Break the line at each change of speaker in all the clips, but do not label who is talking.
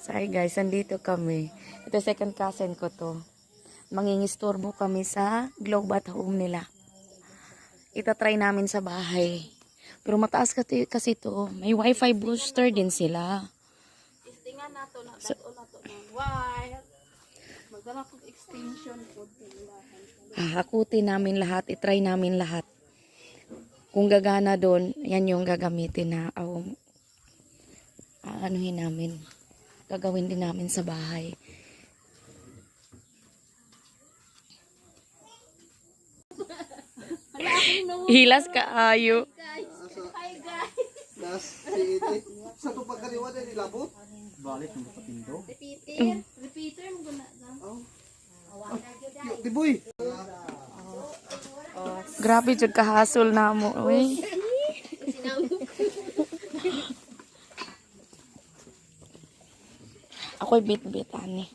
Sorry guys, andito kami. Ito second cousin ko to. Mangingistorbo kami sa Globat home nila. Itatry namin sa bahay. Pero mataas kasi, kasi to. May wifi booster din sila.
Testingan nato na dato na to ng wire. Magdala kong extension po.
Hahakutin namin lahat. Itry namin lahat. Kung gagana doon, yan yung gagamitin na oh, aanuhin namin. Gagawin din namin sa bahay. Hilas ka ayo.
Hi guys!
Sa to pagkaliwa na nilabot.
Balik ng kapatindo.
Repeater. Repeater mo guna na.
Yo, Tiboy.
Grabe jud kahasol na mo. Uy. Ako'y bit-bit ani.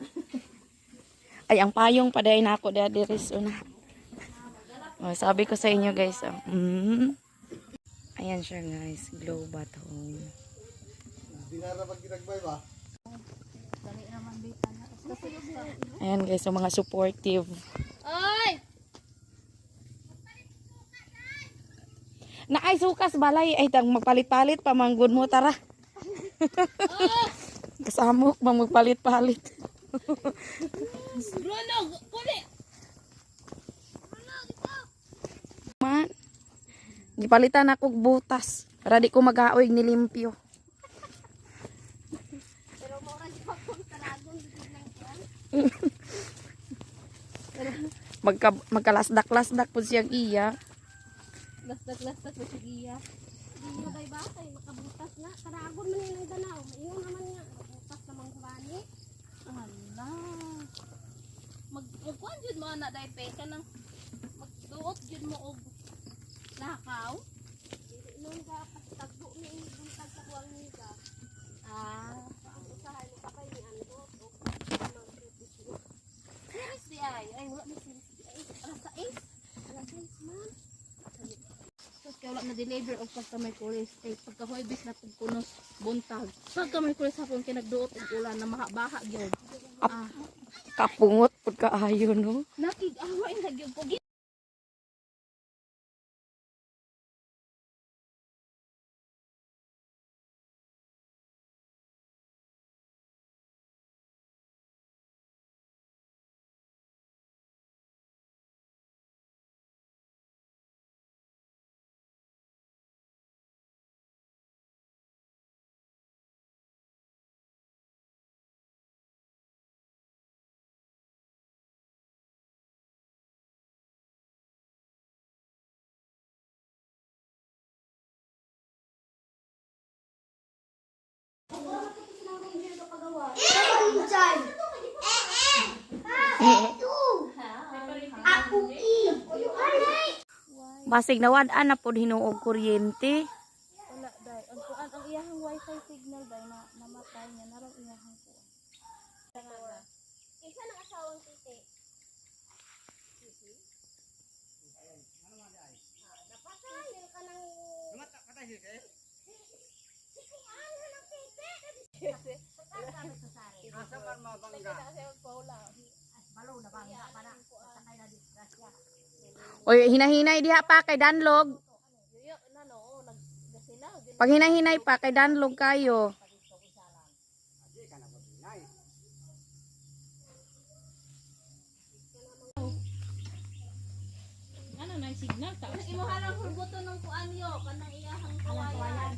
Ay, ang payong paday na ako dahil diris una. Oh, sabi ko sa inyo guys, oh. mm. Ayan siya guys, glow bat home. Ayan guys, yung mga supportive.
Ay!
Na ay sukas balay ay magpalit-palit pa manggod mo tara. Kasamok bang magpalit-palit.
Bruno! Kuli!
Man. Gipalitan ako butas para di ko magaoy nilimpyo.
Pero mo ka pa kung yan.
Magka, magkalasdak-lasdak po siyang iya.
Lastak-lastak mo si Gia. Hindi mo kay batay, makabutas na. Taragon man yung ganaw. Iyon naman nga. Butas namang kurani. Ala. Mag magkuan jud mo na dai pe ka nang magduot jud mo og lakaw. Dili nun ka pagtagbo ni buntag sa kuwang ni ka. Ah, ang usahay mo pa kay ni andot og Series di ay. Ay, wala na series di ay. Alas sa is. Alas sa is man. Wala na-deliver og customer kulis. Eh, pagka hoybis na pagkunos buntag. Pagka may kulis hapon kay nagduot og ulan na maha-baha gyud. Ah,
Kapungot pud kaayo no.
nakig-awa ina gyud
Basig na pod hinuog kuryente.
Wala dai. Ang kuan ang iyahang wifi signal dai na namatay niya na raw iyahang kuan. Isa nang asawang titi. Napatay ka nang
Asa man mabangga?
Oy, hinahinay diha pa kay danlog. Pag hinahinay pa kay danlog kayo.
Ano na signal ta? Imo harang hubuto ng kuan yo kanang iyahang kawayan.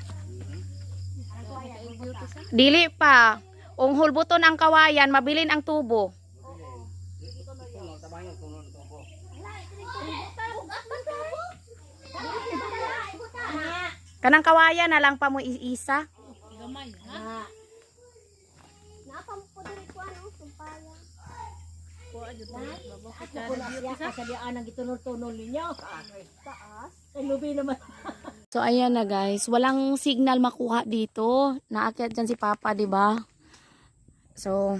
Dili pa. Ung hulbuton ang kawayan, mabilin ang tubo. Kanang kawayan na lang pa mo iisa.
Gamay ha. Napam po diri kuan oh sumpaya. Kuan jud babo ka Taas. Ay lubi naman.
So ayan na guys, walang signal makuha dito. Naakyat dyan si Papa, 'di ba? So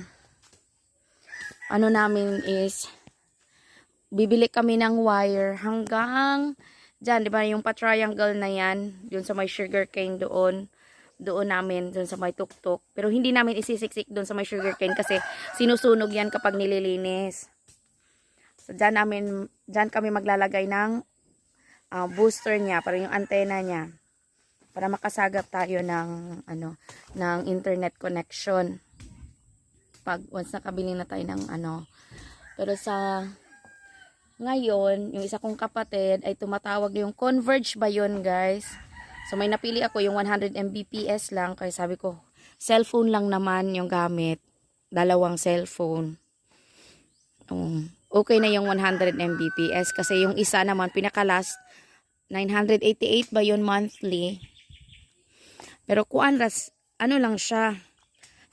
ano namin is bibili kami ng wire hanggang dyan, 'di ba, yung pa-triangle na 'yan, yun sa may sugar cane doon. doon namin, doon sa may tuktok. Pero hindi namin isisiksik doon sa may sugarcane kasi sinusunog yan kapag nililinis. So, dyan, namin, dyan kami maglalagay ng ah, booster niya, para yung antena niya. Para makasagap tayo ng, ano, ng internet connection. Pag once nakabili na tayo ng ano. Pero sa ngayon, yung isa kong kapatid ay tumatawag yung Converge ba yun, guys? So, may napili ako yung 100 Mbps lang. Kaya sabi ko, cellphone lang naman yung gamit. Dalawang cellphone. Um, okay na yung 100 Mbps. Kasi yung isa naman, pinaka-last, 988 ba yun monthly? Pero kuan ras, ano lang siya,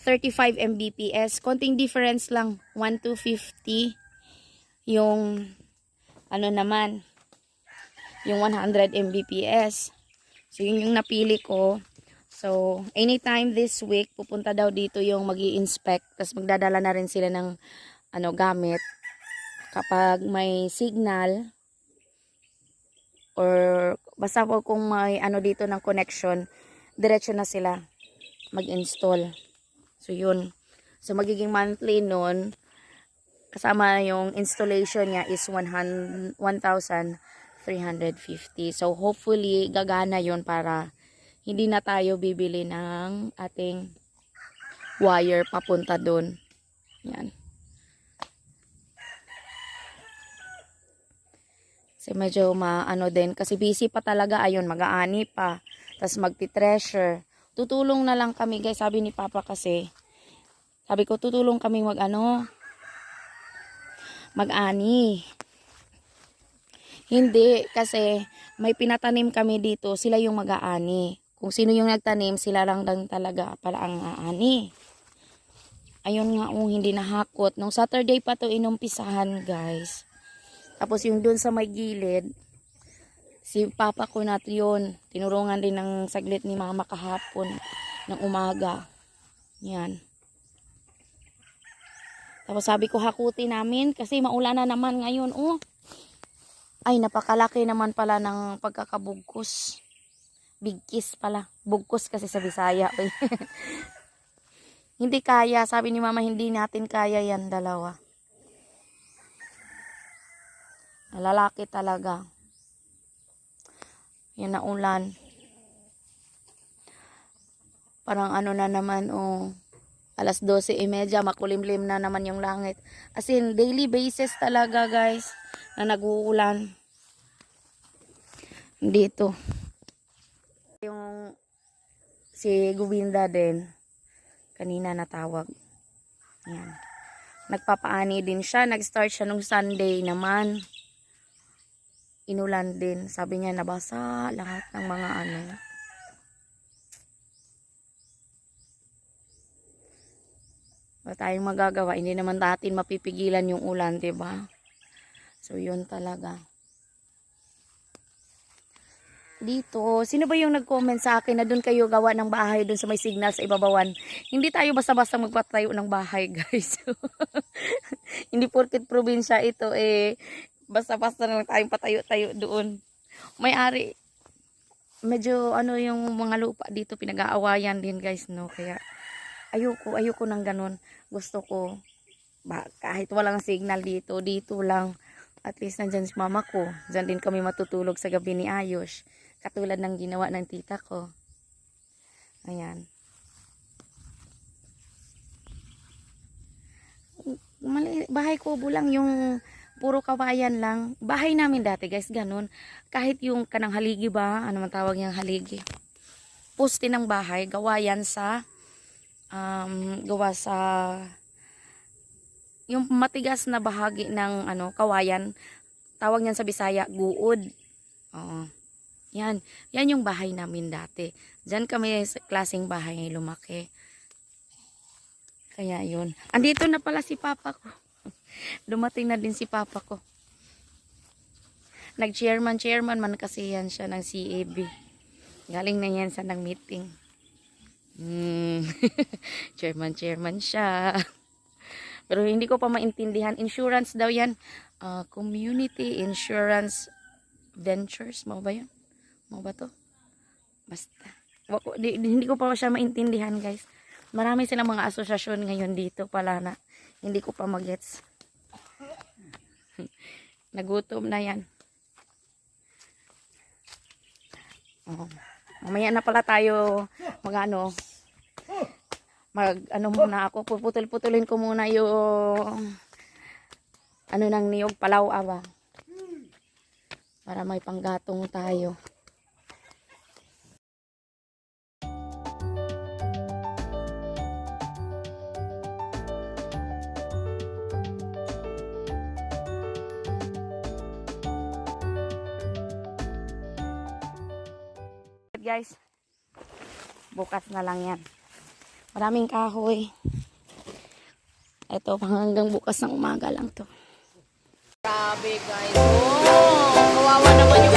35 Mbps. Konting difference lang, 1 to 50. Yung, ano naman, yung 100 Mbps. So, yun yung napili ko. So, anytime this week, pupunta daw dito yung mag inspect Tapos magdadala na rin sila ng ano, gamit. Kapag may signal, or basta po kung may ano dito ng connection, diretso na sila mag-install. So, yun. So, magiging monthly nun, kasama yung installation niya is 100 1,350. So, hopefully, gagana yun para hindi na tayo bibili ng ating wire papunta doon. Yan. Kasi medyo maano din. Kasi busy pa talaga. Ayun, mag-aani pa. Tapos magti-treasure. Tutulong na lang kami guys. Sabi ni Papa kasi. Sabi ko, tutulong kami mag ano. Mag-ani. Hindi. Kasi may pinatanim kami dito. Sila yung mag-aani. Kung sino yung nagtanim, sila lang lang talaga pala ang aani. Ayun nga, oh, hindi nahakot. Nung Saturday pa to inumpisahan, guys. Tapos yung dun sa may gilid, si papa ko na yun, tinurungan din ng saglit ni mama kahapon ng umaga. Yan. Tapos sabi ko hakuti namin kasi maulan na naman ngayon. Oh. Ay, napakalaki naman pala ng pagkakabugkos. Bigkis pala. Bugkos kasi sa Bisaya. hindi kaya. Sabi ni mama, hindi natin kaya yan dalawa. Lalaki talaga. Yan na ulan. Parang ano na naman, oh. Alas 12.30, makulimlim na naman yung langit. As in, daily basis talaga, guys, na nag-uulan. Dito. Yung si Gubinda din, kanina natawag. Yan. Nagpapaani din siya. Nag-start siya nung Sunday naman inulan din. Sabi niya nabasa lahat ng mga ano. Wala tayong magagawa. Hindi naman natin mapipigilan yung ulan, 'di ba? So, yun talaga. Dito, sino ba yung nag-comment sa akin na doon kayo gawa ng bahay doon sa may signal sa Ibabawan? Hindi tayo basta-basta magpatayo ng bahay, guys. Hindi porket probinsya ito, eh, basta-basta na lang tayong patayo-tayo doon. May-ari, medyo ano yung mga lupa dito pinag-aawayan din guys, no? Kaya, ayoko, ayoko ng ganun. Gusto ko, ba, kahit walang signal dito, dito lang. At least nandyan si mama ko. Diyan din kami matutulog sa gabi ni Ayos. Katulad ng ginawa ng tita ko. Ayan. Mali, bahay kubo lang yung puro kawayan lang. Bahay namin dati guys, ganun. Kahit yung kanang haligi ba, ano man tawag niyang haligi. Poste ng bahay, gawa yan sa, um, gawa sa, yung matigas na bahagi ng ano, kawayan, tawag niyan sa Bisaya, guod. Oo. Yan. Yan yung bahay namin dati. Diyan kami sa klaseng bahay lumaki. Kaya yun. Andito na pala si papa ko. Dumating na din si papa ko. Nag-chairman, chairman man kasi yan siya ng CAB. Galing na yan sa ng meeting. Hmm. chairman, chairman siya. Pero hindi ko pa maintindihan. Insurance daw yan. Ah, community Insurance Ventures. Mau ba yun? Mau ba to? Basta. Di, di- hindi ko pa siya maintindihan guys. Marami silang mga asosasyon ngayon dito pala na hindi ko pa magets. Nagutom na yan. Oh. Mamaya na pala tayo mag ano, mag ano muna ako, puputol-putulin ko muna yung ano nang niyog palaw aba. Para may panggatong tayo. Guys, bukas na lang yan. Maraming kahoy. Ito, hanggang bukas ng umaga lang to. Grabe guys. Oh, kawawa naman yung